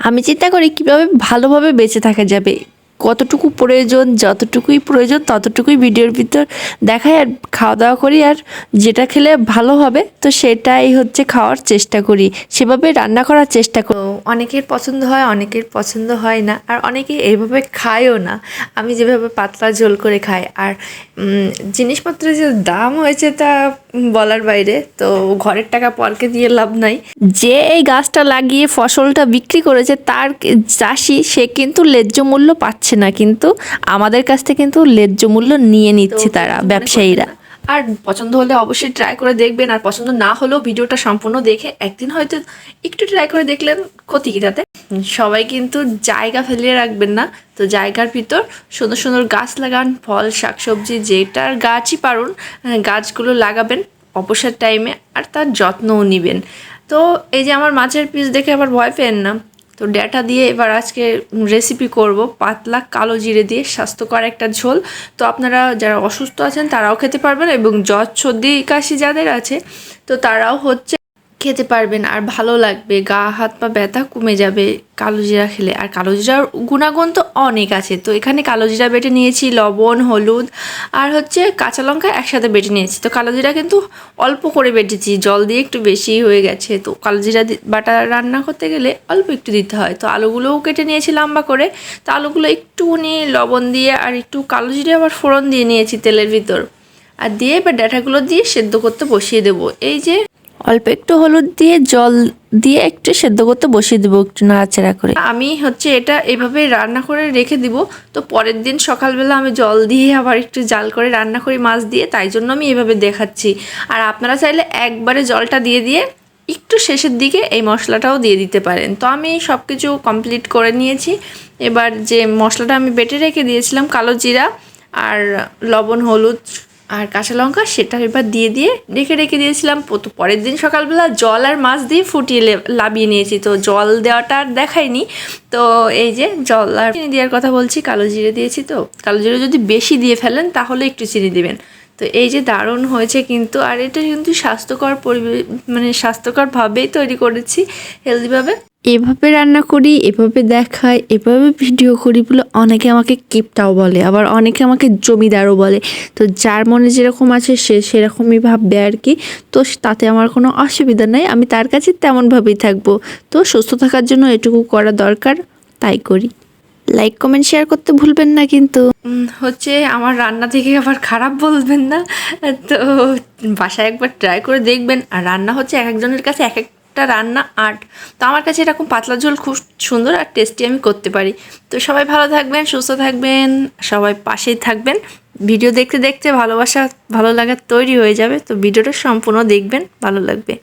আমি চিন্তা করি কীভাবে ভালোভাবে বেঁচে থাকা যাবে। কতটুকু প্রয়োজন যতটুকুই প্রয়োজন ততটুকুই ভিডিওর ভিতর দেখাই আর খাওয়া দাওয়া করি আর যেটা খেলে ভালো হবে তো সেটাই হচ্ছে খাওয়ার চেষ্টা করি। সেভাবে রান্না করার চেষ্টা করি। অনেকের পছন্দ হয় অনেকের পছন্দ হয় না আর অনেকে এইভাবে খায়ও না। আমি যেভাবে পাতলা ঝোল করে খাই আর জিনিসপত্রের যে দাম হয়েছে তা বলার বাইরে তো ঘরের টাকা পরকে দিয়ে লাভ নাই। যে এই গাছটা লাগিয়ে ফসলটা বিক্রি করেছে তার চাষি সে কিন্তু ন্যায্য মূল্য পাচ্ছে না কিন্তু আমাদের কাছ থেকে কিন্তু ন্যায্য মূল্য নিয়ে নিচ্ছে তারা ব্যবসায়ীরা। আর পছন্দ হলে অবশ্যই ট্রাই করে দেখবেন আর পছন্দ না হলেও ভিডিওটা সম্পূর্ণ দেখে একদিন হয়তো একটু ট্রাই করে দেখলেন ক্ষতি কি তাতে? সবাই কিন্তু জায়গা ফেলিয়ে রাখবেন না। তো জায়গার ভিতর সুন্দর সুন্দর গাছ লাগান ফল শাকসবজি যেটার গাছই পারুন গাছগুলো লাগাবেন অবসর টাইমে আর তার যত্নও নেবেন। তো এই যে আমার মাছের পিস দেখে আবার ভয় পেন না। তো ডেটা দিয়ে এবার আজকে রেসিপি করব পাতলা কালো জিরে দিয়ে স্বাস্থ্যকর একটা ঝোল। তো আপনারা যারা অসুস্থ আছেন তারাও খেতে পারবেন এবং জ্বর সর্দি কাশি যাদের আছে, তো তারাও হচ্ছে খেতে পারবেন আর ভালো লাগবে। গা, হাত, পা ব্যথা কমে যাবে কালো জিরা খেলে। আর কালো জিরার গুণাগুণ তো অনেক আছে। তো এখানে কালো জিরা বেটে নিয়েছি, লবণ, হলুদ আর হচ্ছে কাঁচা লঙ্কা একসাথে বেটে নিয়েছি। তো কালো জিরা কিন্তু অল্প করে বেটেছি, জল দিয়ে একটু বেশি হয়ে গেছে। তো কালো জিরা বাটা রান্না করতে গেলে অল্প একটু দিতে হয়। তো আলুগুলোও কেটে নিয়েছি লম্বা করে। তো আলুগুলো একটুখানি লবণ দিয়ে আর একটু কালো জিরে আবার ফোড়ন দিয়ে নিয়েছি তেলের ভিতর। আর দিয়ে এবার ডাঁটাগুলো দিয়ে সেদ্ধ করতে বসিয়ে দেবো। এই যে অল্প একটু হলুদ দিয়ে জল দিয়ে একটু সেদ্ধ করতে বসিয়ে দেবো একটু নাড়াচাড়া করে। আমি হচ্ছে এটা এভাবে রান্না করে রেখে দিব। তো পরের দিন সকালবেলা আমি জল দিয়ে আবার একটু জাল করে রান্না করি মাছ দিয়ে, তাই জন্য আমি এভাবে দেখাচ্ছি। আর আপনারা চাইলে একবারে জলটা দিয়ে দিয়ে একটু শেষের দিকে এই মশলাটাও দিয়ে দিতে পারেন। তো আমি সব কিছু কমপ্লিট করে নিয়েছি। এবার যে মশলাটা আমি বেটে রেখে দিয়েছিলাম কালো জিরা আর লবণ, হলুদ আর কাঁচা লঙ্কা সেটা এবার দিয়ে দিয়ে রেখে রেখে দিয়েছিলাম। পরের দিন সকালবেলা জল আর মাছ দিয়ে ফুটিয়ে লাবিয়ে নিয়েছি। তো জল দেওয়াটা আর দেখায়নি তো এই যে জল আর চিনি দেওয়ার কথা বলছি, কালো জিরে দিয়েছি তো। কালো জিরে যদি বেশি দিয়ে ফেলেন তাহলে একটু চিনি দিবেন। তো এই যে দারুণ হয়েছে কিন্তু, আর এটা কিন্তু স্বাস্থ্যকর পরিবে মানে স্বাস্থ্যকরভাবেই তৈরি করেছি হেলদিভাবে এভাবে রান্না করি, এভাবে দেখাই, এভাবে ভিডিও করি বলে অনেকে আমাকে কিপটাও বলে, আবার অনেকে আমাকে জমিদারও বলে। তো যার মনে যেরকম আছে সে সেরকমই ভাববে আর কি। তো তাতে আমার কোনো অসুবিধা নেই, আমি তার কাছে তেমনভাবেই থাকব। তো সুস্থ থাকার জন্য এটুকু করা দরকার, তাই করি। লাইক কমেন্ট শেয়ার করতে ভুলবেন না কিন্তু। হচ্ছে আমার রান্না থেকে আবার খারাপ বলবেন না। তো বাসায় একবার ট্রাই করে দেখবেন। আর রান্না হচ্ছে এক একজনের কাছে এক একটা রান্না আর্ট। তো আমার কাছে এরকম পাতলা ঝোল খুব সুন্দর আর টেস্টি আমি করতে পারি। তো সবাই ভালো থাকবেন, সুস্থ থাকবেন, সবাই পাশেই থাকবেন। ভিডিও দেখতে দেখতে ভালোবাসা, ভালো লাগা তৈরি হয়ে যাবে। তো ভিডিওটা সম্পূর্ণ দেখবেন, ভালো লাগবে।